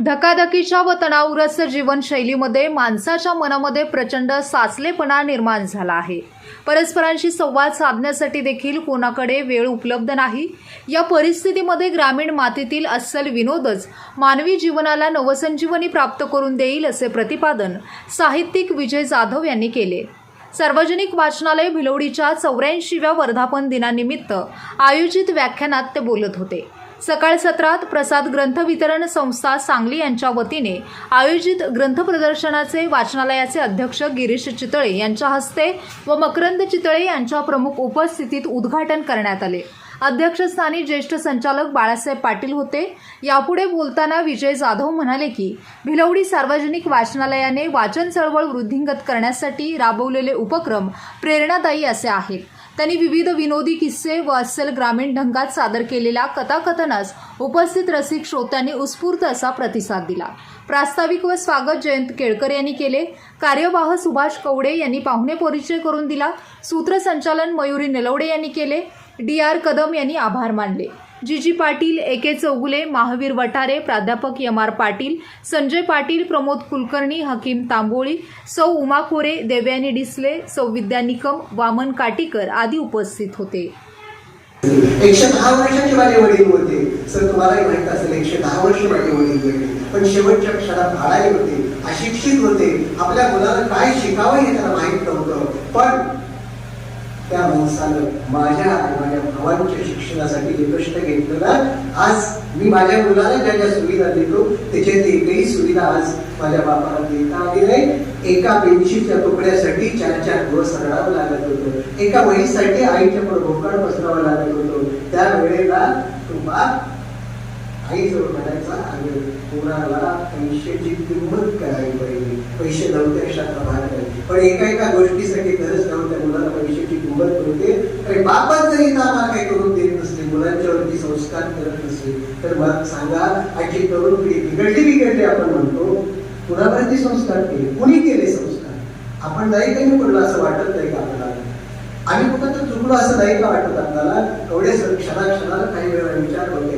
धकाधकीच्या व तणावग्रस्त जीवनशैलीमध्ये माणसाच्या मनामध्ये प्रचंड साचलेपणा निर्माण झाला आहे. परस्परांशी संवाद साधण्यासाठी देखील कोणाकडे वेळ उपलब्ध नाही. या परिस्थितीमध्ये ग्रामीण मातीतील अस्सल विनोदच मानवी जीवनाला नवसंजीवनी प्राप्त करून देईल असे प्रतिपादन साहित्यिक विजय जाधव यांनी केले. सार्वजनिक वाचनालय भिलवडीच्या चौऱ्याऐंशीव्या वर्धापन दिनानिमित्त आयोजित व्याख्यानात ते बोलत होते. सकाळ सत्रात प्रसाद ग्रंथ वितरण संस्था सांगली यांच्या वतीने आयोजित ग्रंथ प्रदर्शनाचे वाचनालयाचे अध्यक्ष गिरीश चितळे यांच्या हस्ते व मकरंद चितळे यांच्या प्रमुख उपस्थितीत उद्घाटन करण्यात आले. अध्यक्षस्थानी ज्येष्ठ संचालक बाळासाहेब पाटील होते. यापुढे बोलताना विजय जाधव म्हणाले की भिलवडी सार्वजनिक वाचनालयाने वाचन चळवळ वृद्धिंगत करण्यासाठी राबवलेले उपक्रम प्रेरणादायी असे आहेत. त्यांनी विविध विनोदी किस्से व अस्सल ग्रामीण ढंगात सादर केलेल्या कथाकथनास उपस्थित रसिक श्रोत्यांनी उत्स्फूर्त असा प्रतिसाद दिला. प्रास्ताविक व स्वागत जयंत केळकर यांनी केले. कार्यवाह सुभाष कवडे यांनी पाहुणे परिचय करून दिला. सूत्रसंचालन मयुरी निलवडे यांनी केले. डी आर कदम यांनी आभार मानले. जीजी पाटील ए के चौगुले महावीर वटारे प्राध्यापक एम आर पाटील संजय पाटील प्रमोद कुलकर्णी हकीम तांबोळी सौ उमा खोरे देवयानी डिसले सौ विद्या निकम वामन काटीकर आदी उपस्थित होते. एकशे दहा वर्षाचे माझे वडील होते. सर तुम्हालाही माहीत असेल एकशे दहा वर्ष माझे वडील होते. पण शेवटच्या क्षणात भाडाई होते. अशिक्षित होते. आपल्या मुलाला काय शिकावं हे त्यांना माहीत नव्हतं. पण त्या माणसानं माझ्या आणि माझ्या भावांच्या शिक्षणासाठी जे कष्ट घेतलं ना आज मी माझ्या मुलाला ज्या ज्या सुविधा देतो त्याच्यात एकही सुविधा आज माझ्या बापाला देता आली नाही. एका बेडशीटच्या तुकड्यासाठी चार चार दिवस रडावं लागत होतं. एका वहीसाठी आईच्या पुढे भोकाड पसरावं लागत होतं. त्यावेळेला तो बाप आईजवळ म्हणायचा आणि कोणाला पैशाची किंमत करावी पाहिजे पैसे नव्हते अशाचा भाग पण एका एका गोष्टीसाठी गरज नव्हत्या मुलाला पैशाची किंमत नव्हते आणि बापात जरी नामा काही करून देत नसले मुलांच्यावरती संस्कार करत नसले तर मग सांगा आजची तरुण पिढी बिघडली बिघडली आपण म्हणतो. कुणावरती संस्कार केले? कुणी केले संस्कार? आपण नाही काही पडलो असं वाटत नाही का आपल्याला? आणि कुठं तर चुकलो असं नाही का वाटत आपल्याला? एवढे क्षणा क्षणाला काही वेळा विचार होते.